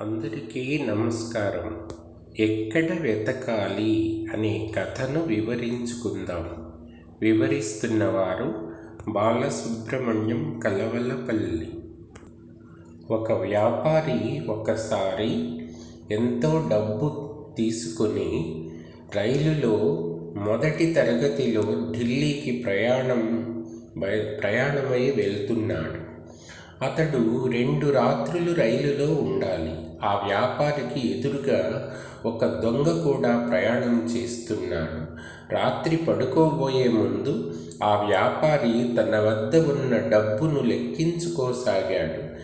అందరికీ నమస్కారం. ఎక్కడ వెతకాలి అనే కథను వివరించుకుందాం. వివరిస్తున్నవారు బాలసుబ్రహ్మణ్యం కలవలపల్లి. ఒక వ్యాపారి ఒకసారి ఎంతో డబ్బు తీసుకుని రైలులో మొదటి తరగతిలో ఢిల్లీకి ప్రయాణం ప్రయాణమై వెళ్తున్నాడు. అతడు రెండు రాత్రులు రైలులో ఉండాలి. ఆ వ్యాపారికి ఎదురుగా ఒక దొంగ కూడా ప్రయాణం చేస్తున్నాడు. రాత్రి పడుకోబోయే ముందు ఆ వ్యాపారి తన వద్ద ఉన్న డబ్బును లెక్కించుకోసాగాడు.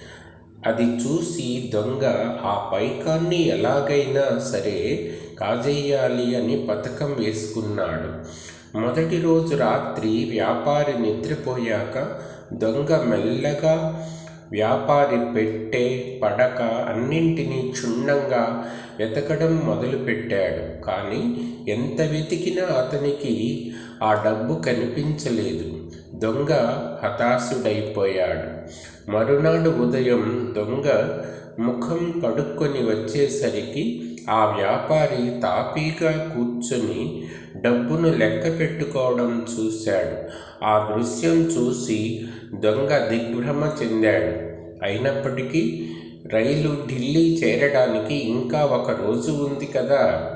అది చూసి దొంగ ఆ పైకాన్ని ఎలాగైనా సరే కాజేయాలి అని పథకం వేసుకున్నాడు. మొదటి రోజు రాత్రి వ్యాపారి నిద్రపోయాక దొంగ మెల్లగా వ్యాపారి పెట్టె పడక అన్నింటినీ క్షుణ్ణంగా వెతకడం మొదలుపెట్టాడు. కానీ ఎంత వెతికినా అతనికి ఆ డబ్బు కనిపించలేదు. దొంగ హతాశుడైపోయాడు. మరునాడు ఉదయం దొంగ ముఖం కడుక్కొని వచ్చేసరికి ఆ వ్యాపారి తాపీగా కూర్చొని డబ్బును లెక్క పెట్టుకోవడం చూశాడు. ఆ దృశ్యం చూసి దొంగ దిగ్భ్రమ చెందాడు. అయినప్పటికీ రైలు ఢిల్లీ చేరడానికి ఇంకా ఒక రోజు ఉంది కదా?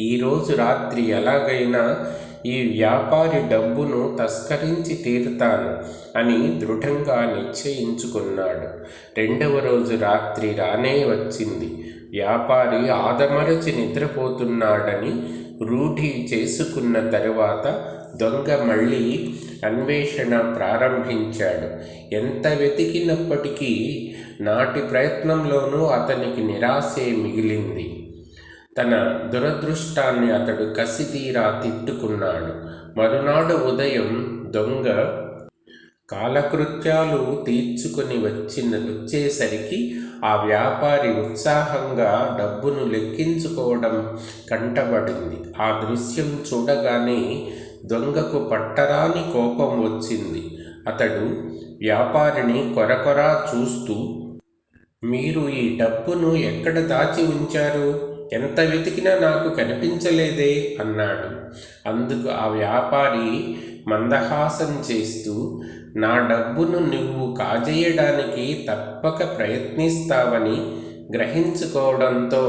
ఈరోజు రాత్రి ఎలాగైనా ఈ వ్యాపారి డబ్బును తస్కరించి తీరుతాను అని దృఢంగా నిశ్చయించుకున్నాడు. రెండవ రోజు రాత్రి రానే వచ్చింది. వ్యాపారి ఆదమరచి నిద్రపోతున్నాడని రూఢి చేసుకున్న తరువాత దొంగ మళ్ళీ అన్వేషణ ప్రారంభించాడు. ఎంత వెతికినప్పటికీ నాటి ప్రయత్నంలోనూ అతనికి నిరాశే మిగిలింది. తన దురదృష్టాన్ని అతడు కసితీరా తిట్టుకున్నాడు. మరునాడు ఉదయం దొంగ కాలకృత్యాలు తీర్చుకొని వచ్చిన వచ్చేసరికి ఆ వ్యాపారి ఉత్సాహంగా డబ్బును లెక్కించుకోవడం కంటబడింది. ఆ దృశ్యం చూడగానే దొంగకు పట్టరాని కోపం వచ్చింది. అతడు వ్యాపారిని కొరకొరా చూస్తూ మీరు ఈ డబ్బును ఎక్కడ దాచి ఉంచారు? ఎంత వెతికినా నాకు కనిపించలేదే అన్నాడు. అందుకు ఆ వ్యాపారి మందహాసం చేస్తూ నా డబ్బును నువ్వు కాజేయడానికి తప్పక ప్రయత్నిస్తావని గ్రహించుకోవడంతో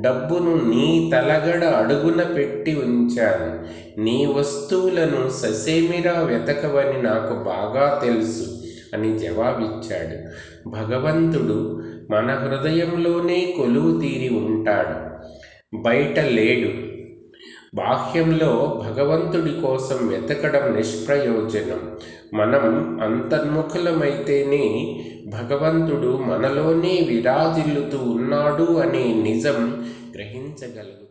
డబ్బును నీ తలగడ అడుగున పెట్టి ఉంచాను. నీ వస్తువులను ససేమిరా వెతకవని నాకు బాగా తెలుసు అని జవాబిచ్చాడు. భగవంతుడు మన హృదయంలోనే కొలువు తీరి ఉంటాడు. బయట లేడు. బాహ్యంలో భగవంతుడి కోసం వెతకడం నిష్ప్రయోజనం. మనం అంతర్ముఖులమైతేనే భగవంతుడు మనలోనే విరాజిల్లుతూ ఉన్నాడు అనే నిజం గ్రహించగలుగు